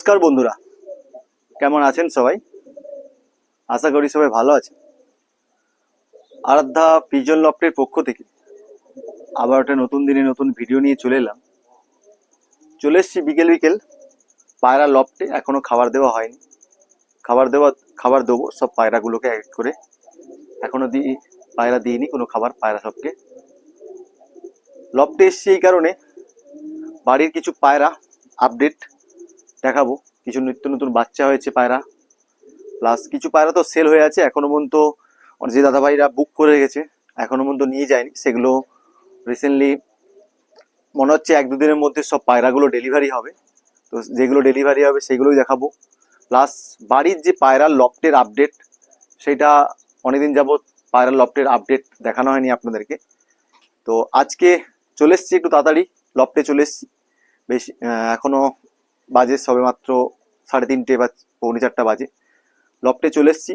নমস্কার বন্ধুরা। কেমন আছেন সবাই? আশা করি সবাই ভালো আছে আরাধ্যা পিজন লফটের পক্ষ থেকে আবার একটা নতুন দিনে নতুন ভিডিও নিয়ে চলে এলাম। চলে এসছি বিকেল বিকেল। পায়রা লফটে এখনও খাবার দেওয়া হয়নি। খাবার দেওয়া, খাবার দেবো, সব পায়রাগুলোকে এক করে। এখনও দিই পায়রা দিইনি, কোনো খাবার, পায়রা সবকে। লফটে এসছি এই কারণে। বাড়ির কিছু পায়রা আপডেট দেখাবো। কিছু নিত্য নতুন বাচ্চা হয়েছে পায়রা। প্লাস কিছু পায়রা তো সেল হয়ে আছে। এখনও পর্যন্ত যে দাদাভাইরা বুক করে রেখেছে এখনও পর্যন্ত নিয়ে যায়নি। সেগুলো রিসেন্টলি মনে হচ্ছে এক দুদিনের মধ্যে সব পায়রাগুলো ডেলিভারি হবে। তো যেগুলো ডেলিভারি হবে সেগুলোই দেখাবো। প্লাস বাড়ির যে পায়রার লফটের আপডেট সেটা অনেকদিন যাবৎ পায়রার লফটের আপডেট দেখানো হয়নি আপনাদেরকে। তো আজকে চলে এসছি একটু তাড়াতাড়ি। লফটে চলে এসছি। বেশি আহ, এখনও বাজে সবে মাত্র সাড়ে তিনটে বা পৌনে চারটা বাজে। লফটে চলে এসছি।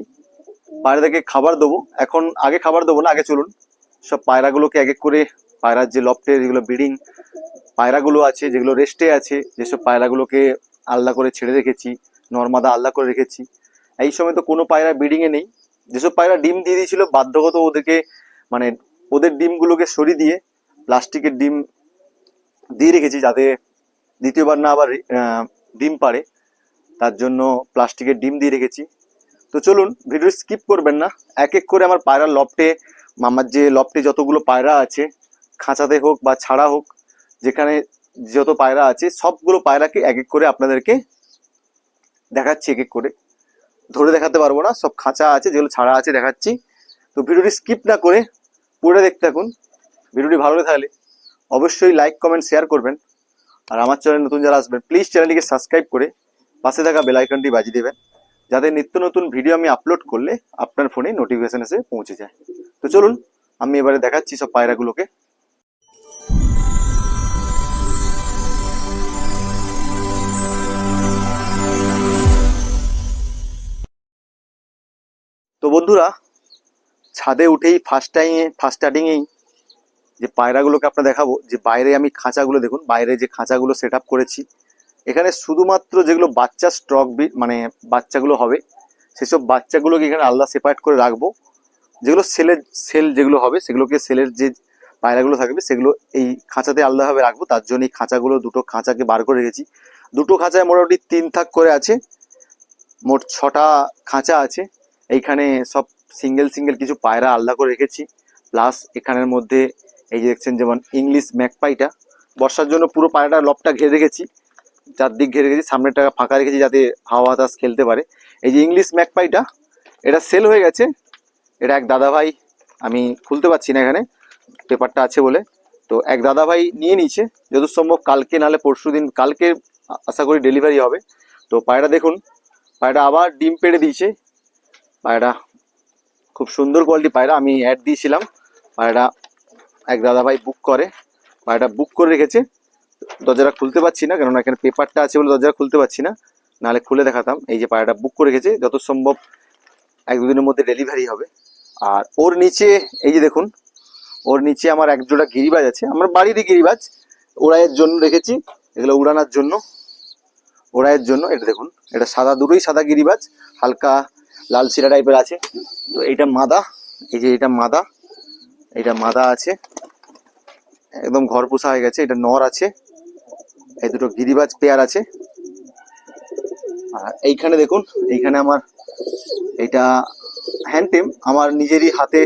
পায়রাদেরকে খাবার দেবো। এখন আগে খাবার দেবো না, আগে চলুন। সব পায়রাগুলোকে এক এক করে, পায়রার যে লফটের যেগুলো ব্রিডিং পায়রাগুলো আছে, যেগুলো রেস্টে আছে, যেসব পায়রাগুলোকে আলাদা করে ছেড়ে রেখেছি, নর্মাদা আলাদা করে রেখেছি। এই সময় তো কোনো পায়রা ব্রিডিংয়ে নেই। যেসব পায়রা ডিম দিয়ে দিয়েছিল, বাধ্যগত ওদেরকে মানে ওদের ডিমগুলোকে সরিয়ে দিয়ে প্লাস্টিকের ডিম দিয়ে রেখেছি, যাতে দ্বিতীয়বার না আবার ডিম পারে তার জন্য প্লাস্টিকের ডিম দিয়ে রেখেছি। তো চলুন, ভিডিও স্কিপ করবেন না। এক এক করে আমার পায়রার লফটে আমার যে লপটে যতগুলো পায়রা আছে, খাঁচাতে হোক বা ছাড়া হোক, যেখানে যত পায়রা আছে, সবগুলো পায়রাকে এক এক করে আপনাদেরকে দেখাচ্ছি, এক এক করে। ধরে দেখাতে পারব না, সব খাঁচা আছে, যেগুলো ছাড়া আছে দেখাচ্ছি। তো ভিডিওটি স্কিপ না করে পুরো দেখতে থাকুন। ভিডিওটি ভালো থাকলে অবশ্যই লাইক, কমেন্ট, শেয়ার করবেন। আর আমার চ্যানেল নতুন যারা আসবেন প্লিজ চ্যানেলটিকে সাবস্ক্রাইব করে পাশে থাকা বেল আইকনটি বাজিয়ে দেবেন, যাতে নিত্য নতুন ভিডিও আমি আপলোড করলে আপনার ফোনে নোটিফিকেশন এসে পৌঁছে যায়। তো চলুন, আমি এবারে দেখাচ্ছি সব পায়রাগুলোকে। তো বন্ধুরা, ছাদে উঠেই ফার্স্ট টাইমে ফার্স্ট স্টার্টিংয়েই যে পায়রাগুলোকে আপনার দেখাবো, যে বাইরে আমি খাঁচাগুলো দেখুন, বাইরে যে খাঁচাগুলো সেট করেছি, এখানে শুধুমাত্র যেগুলো বাচ্চা স্টক মানে বাচ্চাগুলো হবে, সেসব বাচ্চাগুলোকে এখানে আলাদা সেপারেট করে রাখব। যেগুলো সেলের সেল যেগুলো হবে, সেগুলোকে সেলের যে পায়রাগুলো থাকবে, সেগুলো এই খাঁচাতে আলাদাভাবে রাখব। তার জন্য এই খাঁচাগুলো, দুটো খাঁচাকে বার করে রেখেছি। দুটো খাঁচায় মোটামুটি তিন থাক করে আছে, মোট ছটা খাঁচা আছে। এইখানে সব সিঙ্গেল সিঙ্গেল কিছু পায়রা আলাদা করে রেখেছি। প্লাস এখানের মধ্যে এই যে দেখছেন যেমন ইংলিশ ম্যাকপাইটা বর্ষার জন্য পুরো পায়রাটা লবটা ঘিরে রেখেছি, চারদিক ঘিরে রেখেছি সামনেটা ফাঁকা রেখেছি যাতে হাওয়া বাতাস খেলতে পারে। এই যে ইংলিশ ম্যাকপাইটা এটা সেল হয়ে গেছে, এটা এক দাদা ভাই আমি খুলতে পারছি না এখানে, পেপারটা আছে বলে। তো এক দাদা ভাই নিয়ে নিয়েছে, যত সম্ভব কালকে নালে পরশু দিন, কালকে আশা করি ডেলিভারি হবে। তো পায়রা দেখুন, পায়রা আবার ডিম পেড়ে দিয়েছে। পায়রা খুব সুন্দর কোয়ালিটি পায়রা, আমি অ্যাড দিয়েছিলাম। পায়রা এক দাদা ভাই বুক করে পায়রাটা বুক করে রেখেছে। দরজাটা খুলতে পারছি না, কেননা এখানে পেপারটা আছে বলে দরজাটা খুলতে পারছি না। নাহলে খুলে দেখাতাম। এই যে পায়রাটা বুক করে রেখেছে, যত সম্ভব এক দুদিনের মধ্যে ডেলিভারি হবে। আর ওর নিচে, এই যে দেখুন, ওর নিচে আমার এক জোড়া গিরিবাজ আছে। আমার বাড়িরই গিরিবাজ। ওড়াইয়ের জন্য রেখেছি। এগুলো উড়ানোর জন্য। ওড়াইয়ের জন্য, এটা দেখুন, এটা সাদা দুটোই সাদা গিরিবাজ। হালকা লাল শিরা টাইপের আছে। তো এইটা মাদা, এই যে এটা মাদা। এটা মাদা আছে। একদম ঘর পোষা হয়ে গেছে, এটা নর আছে। এই দুটো গিরিবাজ পেয়ার আছে। আর এইখানে দেখুন, এইখানে আমার এটা হ্যান্ডটেম আমার নিজেরই হাতে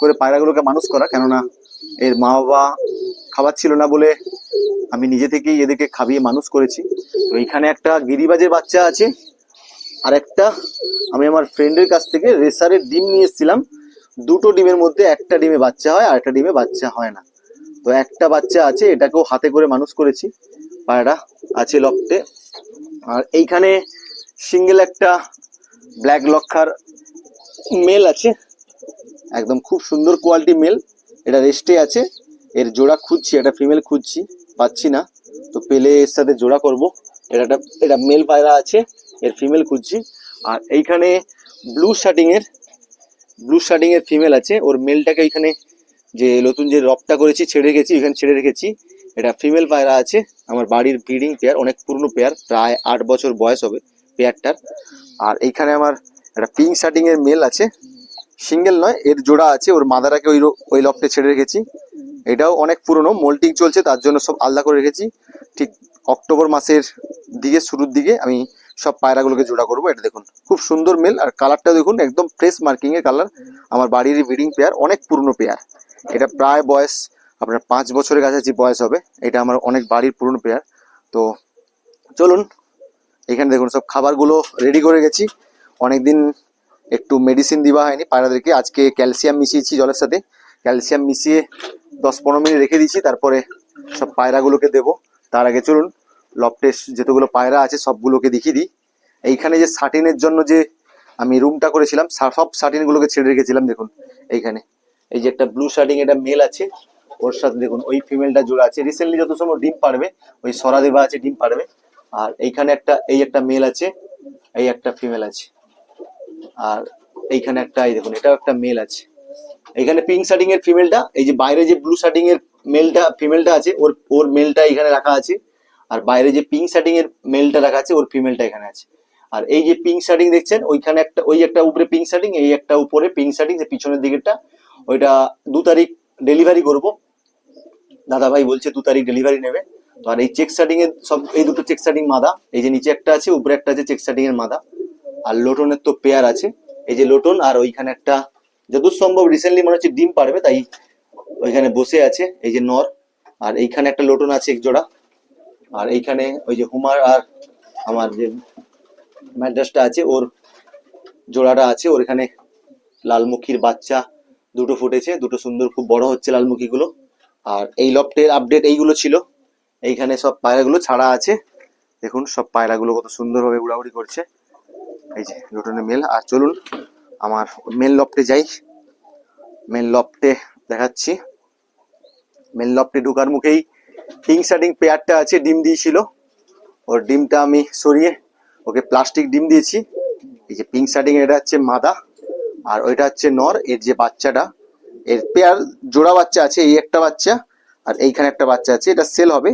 করে পায়রাগুলোকে মানুষ করা, কেননা এর মা বাবা খাবার ছিল না বলে আমি নিজে থেকেই এদেরকে খাবিয়ে মানুষ করেছি। তো এইখানে একটা গিরিবাজের বাচ্চা আছে, আর একটা আমি আমার ফ্রেন্ডের কাছ থেকে রেসারের ডিম নিয়ে এসেছিলাম। দুটো ডিমের মধ্যে একটা ডিমে বাচ্চা হয় আর একটা ডিমে বাচ্চা হয় না। তো একটা বাচ্চা আছে, এটাকেও হাতে করে মানুষ করেছি। পায়রা আছে লকটে। আর এইখানে সিঙ্গেল একটা ব্ল্যাক লক্ষার মেল আছে। একদম খুব সুন্দর কোয়ালিটি মেল। এটা রেস্টে আছে। এর জোড়া খুঁজছি একটা ফিমেল খুঁজছি। পাচ্ছি না। তো পেলে এর সাথে জোড়া করব। এটা এটা মেল পায়রা আছে, এর ফিমেল খুঁজছি। আর এইখানে ব্লু শার্টিং এর ব্লু শার্টিং এর ফিমেল আছে, ওর মেলটাকে এখানে যে নতুন যে রপটা করেছি, ছেড়ে রেখেছি এখানে ছেড়ে রেখেছি। এটা ফিমেল পায়রা আছে, আমার বাড়ির ব্রিডিং পেয়ার অনেক পুরনো পেয়ার প্রায় আট বছর বয়স হবে পেয়ারটার আর এইখানে আমার একটা পিঙ্ক শার্টিং এর মেল আছে সিঙ্গেল নয়, এর জোড়া আছে, ওর মাদারাকে ওই ওই লফটে ছেড়ে রেখেছি। এটাও অনেক পুরনো মোল্টিং চলছে, তার জন্য সব আলাদা করে রেখেছি। ঠিক অক্টোবর মাসের দিকে, শুরুর দিকে আমি সব পায়রাগুলোকে জোড়া করব, এটা দেখুন। খুব সুন্দর মেল, আর কালারটা দেখুন, একদম ফ্রেশ মার্কিং এর কালার। আমার বাড়ির ব্রিডিং পেয়ার অনেক পুরনো পেয়ার এটা প্রায় বয়স, আপনার পাঁচ বছরের কাছাকাছি বয়স হবে। এটা আমার অনেক বাড়ির পুরনো পেয়ার তো চলুন, এখানে দেখুন, সব খাবারগুলো রেডি করে গেছি। অনেকদিন একটু মেডিসিন দেওয়া হয়নি পায়রাদেরকে। আজকে ক্যালসিয়াম মিশিয়েছি জলের সাথে। ক্যালসিয়াম মিশিয়ে দশ পনেরো মিনিট রেখে দিয়েছি, তারপরে সব পায়রাগুলোকে দেবো। তার আগে চলুন লফটে যতগুলো পায়রা আছে, সবগুলোকে দেখিয়ে দিই। এইখানে যে সাটিনের জন্য যে আমি রুমটা করেছিলাম সব সাটিনগুলোকে ছেড়ে রেখেছিলাম, দেখুন, এইখানে। এই যে একটা ব্লু শার্টিং এটা মেল আছে, ওর সাথে দেখুন, ওই ফিমেলটা জোড়া আছে। রিসেন্টলি যত সময় ডিম পারবে, ওই সরা দেবা আছে, ডিম পারবে। আর এইখানে একটা, এই একটা মেল আছে, এই একটা ফিমেল আছে। আর এইখানে একটা, এই দেখুন, এটাও একটা মেল আছে। এইখানে পিঙ্ক শার্টিং এর ফিমেলটা এই যে বাইরে যে ব্লু শার্টিং এর মেলটা ফিমেলটা আছে, ওর ওর মেলটা এখানে রাখা আছে। আর বাইরে যে পিঙ্ক শার্টিং এর মেলটা রাখা আছে ওর ফিমেলটা এখানে আছে। আর এই যে পিঙ্ক শার্টিং দেখছেন, ওইখানে একটা, ওই একটা উপরে পিঙ্ক শার্টিং এই একটা উপরে পিঙ্ক শার্টিং যে পিছনের দিকেরটা, ওইটা দু তারিখ ডেলিভারি করব। দাদা ভাই বলছে দু তারিখ ডেলিভারি নেবে। তো আর এই চেক শার্টিং এর সব, এই দুটো চেক শার্টিং মাদা, এই যে নিচে একটা আছে, উপরে একটা আছে চেক শার্টিং এর মাদা। আর লোটনের তো পেয়ার আছে। এই যে লোটন আর ওইখানে একটা যতদূর সম্ভব রিসেন্টলি মনে হচ্ছে ডিম পারবে তাই ওইখানে বসে আছে, এই যে নর। আর এইখানে একটা লোটন আছে এক জোড়া আর এইখানে ওই যে হুমার আর আমার যে ম্যাড্রাসটা আছে, ওর জোড়াটা আছে, ওর এখানে লালমুখীর বাচ্চা দুটো ফুটেছে, দুটো সুন্দর, খুব বড় হচ্ছে লালমুখীগুলো। আর এই লপটের আপডেট এইগুলো ছিল। এইখানে সব পায়রাগুলো ছাড়া আছে। দেখুন, সব পায়রাগুলো কত সুন্দরভাবে উড়াউড়ি করছে। এই যে লোটনের মেল। আর চলুন, আমার মেল লপটে যাই। মেল লপটে দেখাচ্ছি। মেল লপটে ঢুকার মুখেই পিঙ্ক শার্টিং পেয়ারটা আছে, ডিম দিয়েছিল। ওর ডিমটা আমি সরিয়ে ওকে প্লাস্টিক ডিম দিয়েছি। এই যে পিঙ্ক শার্টিং এটা হচ্ছে মাদা আর ওইটা হচ্ছে নর, এর যে বাচ্চাটা। এর পেয়ার জোড়া বাচ্চা আছে, এই একটা বাচ্চা আর এইখানে একটা বাচ্চা আছে, এটা সেল হবে।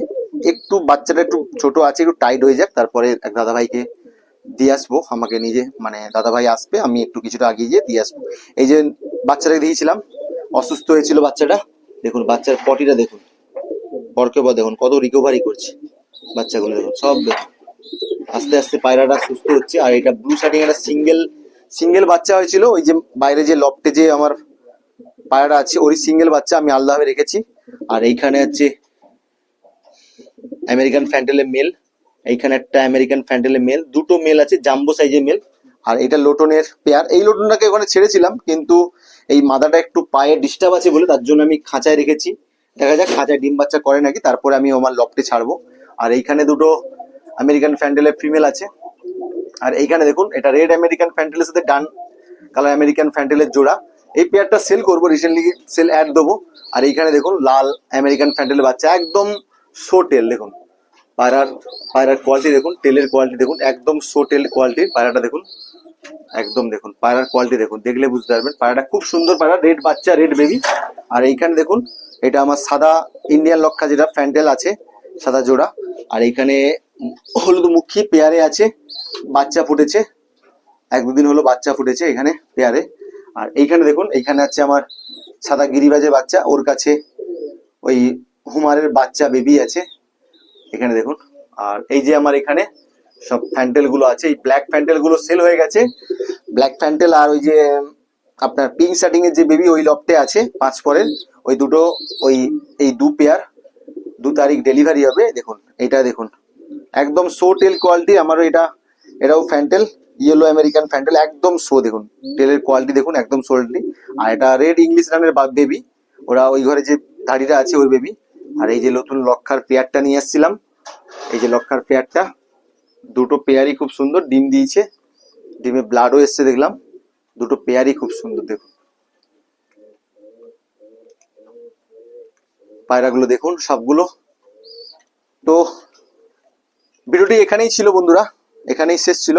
একটু বাচ্চাটা একটু ছোট আছে, একটু টাইট হয়ে যাক, তারপরে এক দাদা ভাইকে দিয়ে আসব। আমাকে নিজে মানে দাদা ভাই আসবে, আমি একটু কিছুটা আগিয়ে গিয়ে দিয়ে আসব। এই যে বাচ্চাটাকে দিয়েছিলাম, অসুস্থ হয়েছিল বাচ্চাটা। দেখুন, বাচ্চার পটিটা দেখুন। পরকে বা দেখুন, কত রিকভারি করছে বাচ্চাগুলো দেখুন, সব আস্তে আস্তে পায়রাটা সুস্থ হচ্ছে, আর এটা ব্লু শার্টিং একটা সিঙ্গেল সিঙ্গেল বাচ্চা হয়েছিল, ওই যে বাইরে যে লফটে যে আমার পায়রাটা আছে, ওরই সিঙ্গেল বাচ্চা আমি আলাদাভাবে রেখেছি। আর এইখানে হচ্ছে আমেরিকান ফ্যান্টেলের মেল এইখানে একটা আমেরিকান ফ্যান্টেলের মেল দুটো মেল আছে জাম্বো সাইজের মেল আর এটা লোটনের পেয়ার এই লোটনটাকে ওখানে ছেড়েছিলাম, কিন্তু এই মাদাটা একটু পায়ে ডিস্টার্ব আছে বলে তার জন্য আমি খাঁচায় রেখেছি। দেখা যাক খাঁচায় ডিম বাচ্চা করে নাকি, তারপরে আমি আমার লফটে ছাড়বো। আর এইখানে দুটো আমেরিকান ফ্যান্টেলের ফিমেল আছে। আর এইখানে দেখুন, এটা রেড আমেরিকান ফ্যান্টেলের সাথে ডান কালার আমেরিকান ফ্যান্টেলের জোড়া। এই পেয়ারটা সেল করব রিসেন্টলি সেল অ্যাড দেবো। আর এইখানে দেখুন, লাল আমেরিকান ফ্যান্টেলের বাচ্চা, একদম শো টেল দেখুন। পায়রার পায়রার কোয়ালিটি দেখুন টেলের কোয়ালিটি দেখুন, একদম শো টেল কোয়ালিটির পায়রাটা দেখুন। একদম দেখুন, পায়রার কোয়ালিটি দেখুন, দেখলে বুঝতে পারবেন। পায়রাটা খুব সুন্দর পায়রা রেড বাচ্চা রেড বেবি আর এইখানে দেখুন, এটা আমার সাদা ইন্ডিয়ান লক্ষা যেটা ফ্যান্টেল আছে, সাদা জোড়া। আর এইখানে হলুদ মুখী পেয়ারে আছে, বাচ্চা ফুটেছে। এক দুদিন হলো বাচ্চা ফুটেছে এখানে পেয়ারে। আর এইখানে দেখুন, এইখানে আছে আমার সাদা গিরিবাজের বাচ্চা, ওর কাছে ওই হুমারের বাচ্চা বেবি আছে। এখানে দেখুন, আর এই যে আমার এখানে সব ফ্যান্টেলগুলো আছে। এই ব্ল্যাক ফ্যান্টেলগুলো সেল হয়ে গেছে। ব্ল্যাক ফ্যান্টেল আর ওই যে, আপনার পিঙ্ক শার্টিং এর যে বেবি ওই লফটে আছে, পাঁচ পরের। ওই দুটো, ওই, এই দু পেয়ার দু তারিখ ডেলিভারি হবে। দেখুন, এটা দেখুন। একদম শো টেল কোয়ালিটি আমারও এটা, এটাও ফ্যান্টেল ইয়েলো আমেরিকান ফ্যান্টেল একদম শো দেখুন। টেলের কোয়ালিটি দেখুন, একদম সোল্ডি আর এটা রেড ইংলিশ রানের বেবি ওরা ওই ঘরে যে দাড়িটা আছে ওই বেবি আর এই যে নতুন লক্ষার পেয়ারটা নিয়ে এসেছিলাম। এই যে লক্ষার পেয়ারটা দুটো পেয়ারই খুব সুন্দর, ডিম দিয়েছে। ডিমে ব্লাডও এসছে দেখলাম। দুটো পেয়ারই খুব সুন্দর, দেখুন। পায়রাগুলো দেখুন, সবগুলো। তো, ভিডিওটি এখানেই ছিল বন্ধুরা, এখানেই শেষ ছিল।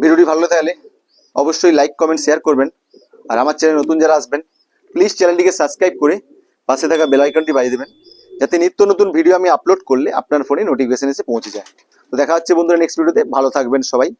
ভিডিওটি ভালো তাহলে অবশ্যই লাইক কমেন্ট শেয়ার করবেন। আর আমার চ্যানেল নতুন যারা আসবেন প্লিজ চ্যানেলটিকে সাবস্ক্রাইব করে পাশে থাকা বেল আইকনটি বাজিয়ে দেবেন। যাতে নিত্য নতুন ভিডিও আমি আপলোড করলে আপনার ফোনে নোটিফিকেশন এসে পৌঁছে যায়। তো দেখা হচ্ছে বন্ধুরা নেক্সট ভিডিওতে ভালো থাকবেন সবাই।